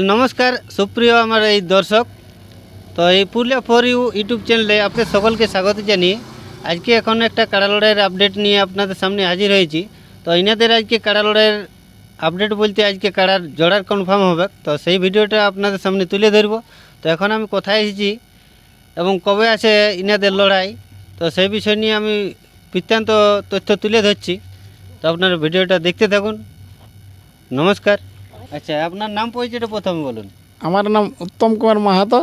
নমস্কার, সুপ্রিয় আমার এই দর্শক। তো এই পুরুলিয়া ফর ইউ ইউটিউব চ্যানেলে আপনাদের সকলকে স্বাগত জানিয়ে আজকে এখন একটা কাড়া লড়াইয়ের আপডেট নিয়ে আপনাদের সামনে হাজির হয়েছি। তো ইনাদের আজকে কাড়া লড়াইয়ের আপডেট বলতে আজকে কাড়ার জোড়ার কনফার্ম হবে। তো সেই ভিডিওটা আপনাদের সামনে তুলে ধরব। তো এখন আমি কোথায় এসেছি এবং কবে আছে ইনাদের লড়াই, তো সেই বিষয় নিয়ে আমি বৃত্তান্ত তথ্য তুলে ধরছি। তো আপনারা ভিডিওটা দেখতে থাকুন। নমস্কার। আচ্ছা আপনার নাম পরিচয়টা প্রথমে বলুন। আমার নাম উত্তম কুমার মাহাতো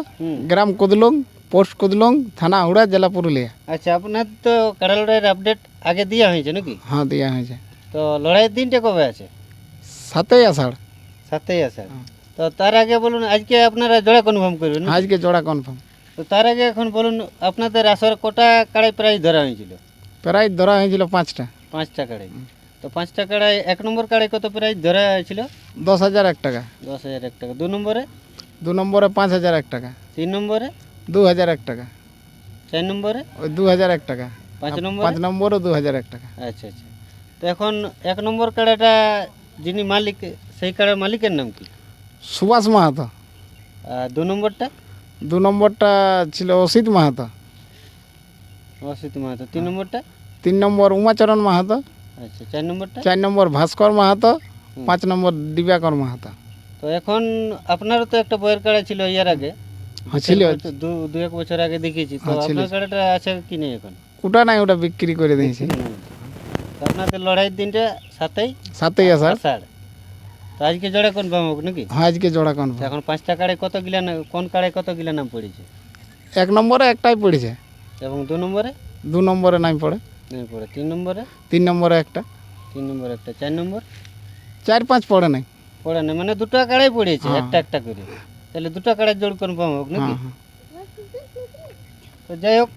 গ্রাম কুদলং পোস্ট কুদলং থানা হুড়া জেলা পুরুলিয়া। আচ্ছা আপনার তো কাড়া লড়াইয়ের আপডেট আগে দেওয়া হয়েছে নাকি? হ্যাঁ দেওয়া হয়েছে। তো লড়াইয়ের দিনটা কবে আছে? সাতই আষাঢ়। সাতই আষাঢ়। তো তার আগে বলুন আজকে আপনারা জোড়া কনফার্ম করবেন? আজকে জোড়া কনফার্ম তো তার আগে এখন বলুন আপনাদের আসর কটা কাড়াই প্রাইস ধরা হয়েছিল? প্রায় ধরা হয়েছিল পাঁচটা। পাঁচটা কাড়াই তো পাঁচটা কাড়াই এক নম্বর কাড়াই কত প্রাইস? ধরা হয়েছিল দশ হাজার এক টাকা। দশ হাজার এক টাকা। দু নম্বরে? দু নম্বরে পাঁচ হাজার এক টাকা। তিন নম্বরে? দু হাজার এক টাকা। চার নম্বরে? ওই দু হাজার এক টাকা। পাঁচ নম্বরে? পাঁচ নম্বরও দু হাজার এক টাকা। আচ্ছা আচ্ছা। তো এখন এক নম্বর কাড়াটা যিনি মালিক সেই কাড়ার মালিকের নাম কি? সুভাষ মাহাতো। আর দু নম্বরটা? দু নম্বরটা ছিল অসিত মাহাতো। অসিত মাহাতো। তিন নম্বরটা? তিন নম্বর উমাচরণ মাহাতো। আচ্ছা চার নম্বরটা? চার নম্বর ভাস্কর মাহাতো পাঁচ নম্বর দিব্যাকর মাহাতো। তো এখন আপনারও তো একটা বইয়ের কাড়া ছিল ইয়ার আগে? হ্যাঁ ছিল। দু দু এক বছর আগে দেখেছি। তো হ্যাঁ। আপনার কাড়াটা আছে কি নেই এখন? ওটা নাই ওটা বিক্রি করে দিয়েছি। আপনাদের লড়াইয়ের দিনটা সাতই? সাতই আষাঢ়। তো আজকে জোড়া কোন পাবো নাকি? হ্যাঁ আজকে জোড়া কনফার্ম এখন পাঁচটা কাড়ায় কত গিলা কোন কাড়ায় কত গিলা নাম পড়েছে? এক নম্বরে একটাই পড়েছে। এবং দু নম্বরে? দু নম্বরে নাই পড়ে। নেই পড়ে তিন নম্বরে? তিন নম্বরে একটা। তিন নম্বর একটা চার নম্বর? চার পাঁচ পড়ে নাই। পড়ে না মানে দুটো কাড়াই পড়েছে হ্যাঁ। একটা একটা করে। তাহলে দুটো কাড়ায় জোড় কনফার্ম হোক নাকি? হ্যাঁ, হ্যাঁ। তো যাই হোক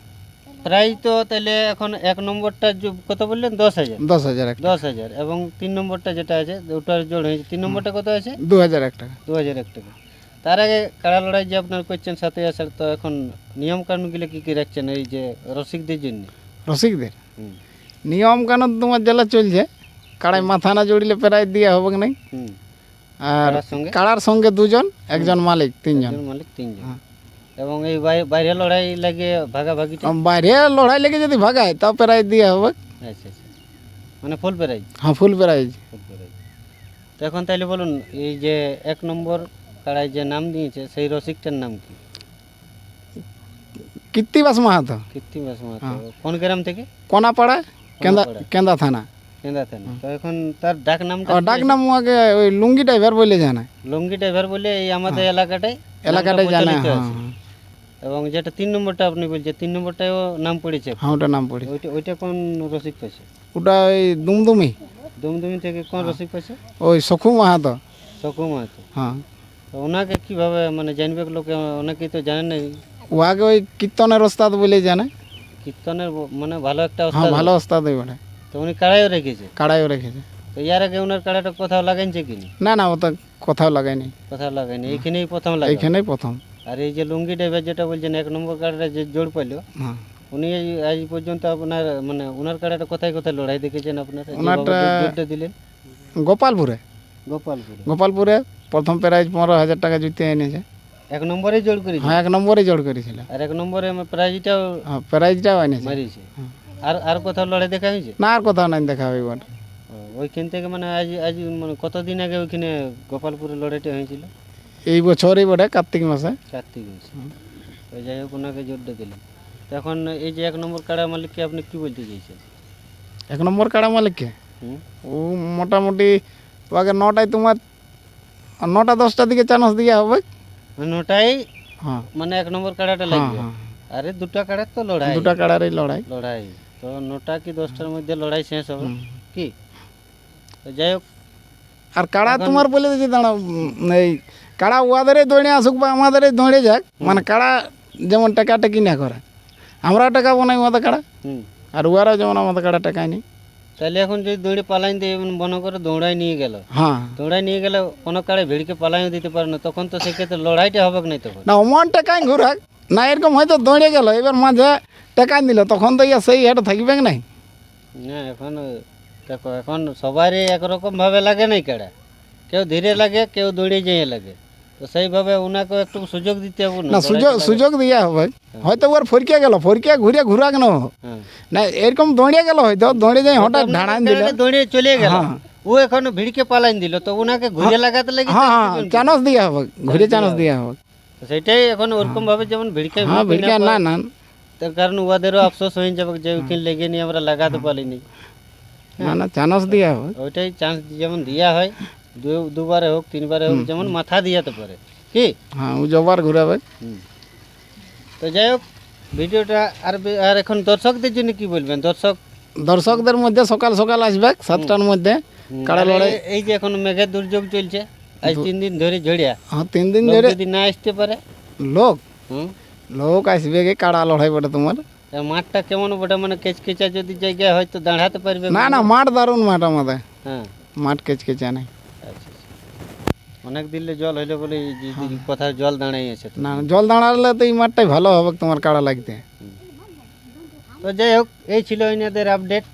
প্রাইস তো তাহলে এখন এক নম্বরটা কত বললেন? দশ হাজার। দশ হাজার দশ হাজার এবং তিন নম্বরটা যেটা আছে ওটার জোড় হয়েছে। তিন নম্বরটা কত আছে? দু হাজার এক টাকা দু হাজার এক টাকা তার আগে কাড়া লড়াই যে আপনার করছেন সাথে আসার তো এখন নিয়ম কানুনগুলো কী কী রাখছেন এই যে রসিকদের জন্য? রসিকদের? নিয়ম কানুন তোমার জেলা চলছে। কাড়াই মাথা না জড়িলে প্রায় দিয়ে হবে নাই। আর কাড়ার সঙ্গে? দুজন একজন মালিক তিনজন। মালিক তিনজন। হ্যাঁ। এবং এই বাইরে লড়াই লাগে ভাগাভাগিটা? আর বাইরে লড়াই লেগে যদি ভাগায় তাও প্রায় দিয়ে হবে আচ্ছা আচ্ছা। মানে ফুল প্রাইজ হ্যাঁ ফুল প্রাইজ ফুল প্রাইজ তো এখন তাহলে বলুন এই যে এক নম্বর কাড়ায় যে নাম দিয়েছে সেই রসিকটার নাম কি? কীর্তিবাস মাহাতো। কৃত্রিবাস মাহাতো। হ্যাঁ। কোন গ্রাম থেকে? কোনাপাড়া কেন্দা। কেন্দা থানা। কেন্দা থানা। তো এখন তার ডাক নামটা ডাক নাম আগে ওই লুঙ্গি ড্রাইভার বলে জানে। লঙ্গি ড্রাইভার বলে এই আমাদের এলাকাটায় এলাকাটাই নামটা জানে হ্যাঁ। হ্যাঁ। এবং যেটা তিন নম্বরটা আপনি বলছেন তিন নম্বরটাও নাম পড়েছে হ্যাঁ ওটা নাম পড়ে ওইটা ওইটা কোন রসিক পাইছে ওটা ওই দুমদুমি। দুমদুমি থেকে কোন রসিক পাইছে ওই সখু মাহাতো। সকু মাহাতো। হ্যাঁ। তো ওনাকে কীভাবে মানে জানবে লোকে? অনেকেই তো জানে না ও আগে ওই কীর্তনের ওস্তাদ বলে জানে। কীর্তনের মানে ভালো একটা হ্যাঁ ভালো ওস্তাদ ওই বটে তো উনি কাড়াইও রেখেছে? কাড়াইও রেখেছে। তো ইয়ার আগে ওনার কাড়াটা কোথাও লাগাইছে কিনি না? না ও তো কোথাও লাগায়নি। কোথাও লাগাইনি এইখানেই প্রথম লাগাই এইখানেই প্রথম। আর এই যে লুঙ্গি ড্রাইভার যেটা বলছেন এক নম্বর কাড়াটা যে জোর পাইলো হ্যাঁ। উনি আজ পর্যন্ত আপনার মানে ওনার কাড়াটা কোথায় কোথায় লড়াই দেখেছেন আপনার? ওনারটা- দিলেন। গোপালপুরে। গোপালপুরে। গোপালপুরে প্রথম প্রাইজ পনেরো হাজার টাকা জিতে এনেছে। এক নম্বরে জোর করেছে? হ্যাঁ এক নম্বরে জোর করেছিল। আর এক নম্বরে প্রাইজটাও হ্যাঁ প্রাইজটাও এনেছে। মারিয়েছে হ্যাঁ। আর আর কোথাও লড়াই দেখা হয়েছে? না আর কোথাও নাই দেখা এবার ওইখান থেকে মানে আজ আজ মানে কতদিন আগে ওইখানে গোপালপুরে লড়াইটা হয়েছিল? এই বছরই বটে কার্তিক মাসে। কার্তিক মাসে। তো যাই হোক ওনাকে জোরটা দিলেন এখন এই যে এক নম্বর কাড়া মালিককে আপনি কি বলতে চাইছেন? এক নম্বর কাড়া মালিককে? ও মোটামুটি ও আগে নটায় তোমার নটা দশটার দিকে চান্স দিয়ে হবে। ওটাই হ্যাঁ। মানে এক নম্বর কাড়াটা হ্যাঁ লাগবে। হ্যাঁ। আরে দুটা কাড়ার তো লড়াই। দুটা কাড়ারই লড়াই। লড়াই। তো নটা কি দশটার মধ্যে লড়াই শেষ হবে? কি? যাই হোক। আর কাড়া তোমার বলে দিচ্ছি দাঁড়াও এই কাড়া ওয়াদেরই দৌড়ে আসুক বা আমাদেরই দৌড়ে যাক মানে কাড়া যেমন টাকা টেকি না করে আমরা টাকাবো না ওদের কাড়া। আর ওয়ারাও যেমন আমাদের কাড়া টাকায় নি তাহলে এখন যদি দৌড়ে পালাই দিয়ে মনে করে দৌড়াই নিয়ে গেল। হ্যাঁ। দৌড়াই নিয়ে গেলে কোনো কাড়ে ভিড়কে পালাইও দিতে পারে না তখন তো সেক্ষেত্রে লড়াইটা হবে না তখন। না অমন টাকায় ঘুরাক। না এরকম হয়তো দৌড়ে গেল এবার মাঝে টাকা দিল তখন তো ইয়া সেই হেঁটে থাকবে নাই? না এখন দেখো এখন সবারই একরকম ভাবে লাগে নাই কাড়া। কেউ ধীরে লাগে কেউ দৌড়ে যেয়ে লাগে। তো সেইভাবে ওনাকে একটু সুযোগ দিতে হবে না সুযোগ সুযোগ দিয়া হবে। হয়তো ওর ফরকিয়া গেল ফরকিয়া ঘুরে ঘুরা কেন হ্যাঁ। না এরকম দৌড়িয়ে গেল হয়তো দৌড়ে যাই হঠাৎ ঢাড়ান দিল। দৌড়ে চলে গেল। হ্যাঁ। ও এখন ভিড়কে পালাইন দিল তো ওনাকে ঘুরে লাগাতে লাগে হ্যাঁ হ্যাঁ চানস দিয়া হবে ঘুরে চানস দিয়া হবে। সেটাই এখন ওরকম ভাবে যেমন ভিড়কে হ্যাঁ ভিড়িয়া না না। তার কারণ ওদেরও আফসোস হয়ে যাবে যে উকিল লেগে নিয়ে আমরা লাগাতে পারিনি। না না চানস দিয়া হবে। ওইটাই চান্স যেমন দেওয়া হয়। দুবারে হোক তিনবারে হোক যেমন মাথা দিয়াতে পারে। কি? হ্যাঁ ও জবার ঘুরাবে তো যাই হোক ভিডিওটা আর আর এখন দর্শকদের জন্য কি বলবেন? দর্শক দর্শকদের মধ্যে সকাল সকাল আসবে সাতটার মধ্যে। কাড়া লড়াই এই- যে এখন মেঘের দুর্যোগ চলছে আজ তিন দিন ধরে ঝড়িয়া। হ্যাঁ তিন দিন ধরে যদি না আসতে পারে লোক? লোক আসবে কি কাড়া লড়াই বটে তোমার? মাঠটা কেমন বটে? মানে কেচকেচা যদি জায়গা হয় তো দাঁড়াতে পারবে না না মাঠ দারুণ মাঠ আমাদের। হ্যাঁ। মাঠ কেচকেচা নেই। অনেক দিলে জল হইলে বলে এই যে- যে জল দাঁড়াই আছে তো। না জল দাঁড়ালে তো এই মাঠটাই ভালো হবে তোমার কাড়া লাগতে। তো যাই হোক এই ছিল এনাদের আপডেট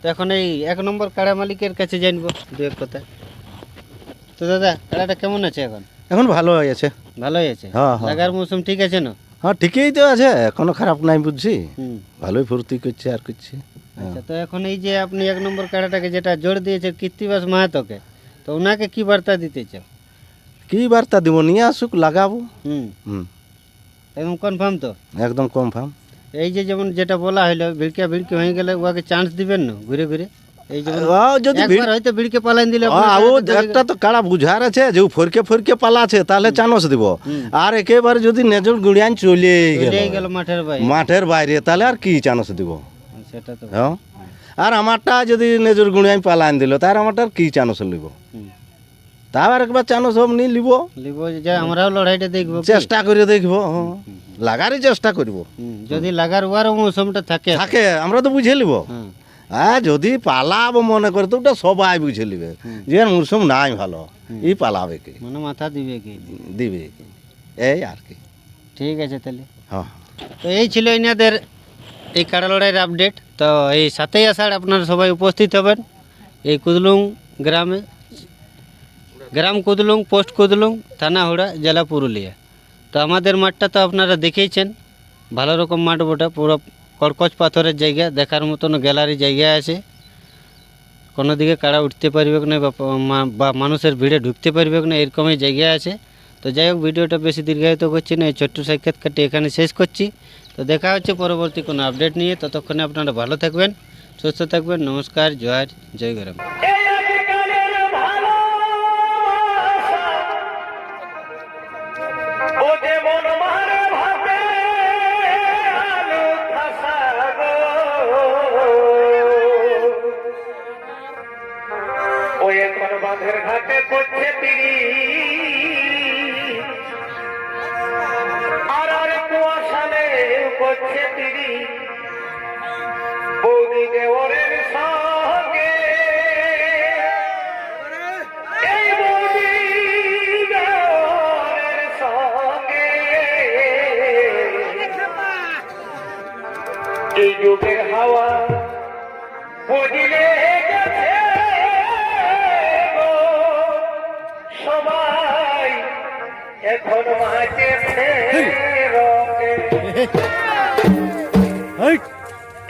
তো এখন এই এক নম্বর কাড়া মালিকের কাছে জানব দু এক কথা তো দাদা কাড়াটা কেমন আছে এখন? এখন ভালো হয়ে আছে। ভালোই আছে? হ্যাঁ, হ্যাঁ। লাগার মৌসুম ঠিক আছে না? হ্যাঁ ঠিকই তো আছে কোনো খারাপ নাই বুঝছি। হুম। ভালোই ফুর্তি করছে আর করছে। আচ্ছা তো এখন এই যে আপনি এক নম্বর কাড়াটাকে যেটা জোর দিয়েছে কীর্তিবাস মাহাতোকে তো ওনাকে কি বার্তা দিতে চাও? কি বার্তা দিব? নিয়ে আসুক লাগাবো। হুম। হুম। একদম কনফার্ম তো? একদম কনফার্ম এই যে যেমন যেটা বলা হইল ভিড়কে ভিড়কে হয়ে গেলে ওকে চান্স দিবেন না ঘুরে ঘুরে। এই যেমন যদি একবার হয়তো ভিড়কে পালাইন দিলে ও একটা তো কাড়া বুঝার আছে যে ফরকে ফরকে তাহলে চানস দিব। আর একেবারে যদি নেজর গুড়িয়ান চলে গেল। মাঠের বাইরে। মাঠের বাইরে তাহলে আর কি চানস দিব? সেটা তো। হ্যাঁ? আর আমারটা যদি নেজর গুড়িয়ান পালান দিল তার আমারটা আর কি চানস লিব হুম। তার একবার চানস সব নি লিব। লিব যে আমরাও লড়াইটা দেখব? চেষ্টা করে দেখব। লাগারই চেষ্টা করব। যদি লাগার ওয়ারও মৌসুমটা থাকে। থাকে আমরা তো বুঝে লিব। হ্যাঁ যদি পালাব মনে করে তো ওটা সবাই বুঝে লিবে। যে মৌসুম নাই ভালো ই পালাবে কি? মানে মাথা দিবে কি? দিবে কি? এই আর কি। ঠিক আছে তাহলে। হ্যাঁ তো এই ছিল এনাদের এই কাড়া লড়াইয়ের আপডেট তো এই সাতই আষাঢ় আপনারা সবাই উপস্থিত হবেন। এই কুদলুং গ্রামে। গ্রাম কুদলুং, পোস্ট কুদলুং, থানা হুড়া, জেলা পুরুলিয়া। তো আমাদের মাঠটা তো আপনারা দেখেইছেন। ভালো রকম মাঠ বটে, পুরো কড়কচ পাথরের জায়গা, দেখার মতন গ্যালারি জায়গা আছে। কোনো দিকে কাড়া উঠতে পারবে না, বা বা মানুষের ভিড়ে ঢুকতে পারবে না, এরকমই জায়গা আছে। তো যাই হোক, ভিডিওটা বেশি দীর্ঘায়িত করছি না, এই ছোট্ট সাক্ষাৎকারটি এখানে শেষ করছি। তো দেখা হচ্ছে পরবর্তী কোনো আপডেট নিয়ে, ততক্ষণে আপনারা ভালো থাকবেন, সুস্থ থাকবেন, নমস্কার, জয় জয় গরম এখন ঘাটে করছে পিড়ি। আর আর কুয়াশালে করছে পিড়ি। বৌদি দেওরের সঙ্গে। এই বৌদি দেওরের সঙ্গে। এই যুগের হাওয়া বুঝিলে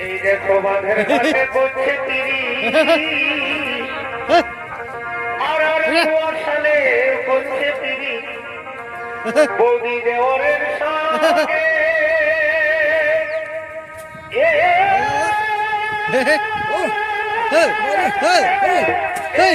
এই দেখো বাঁধের ঘাটে করছে তিরি আর আর কুয়াশালে করছে তিরি বৌদি দেওরের সঙ্গে। এ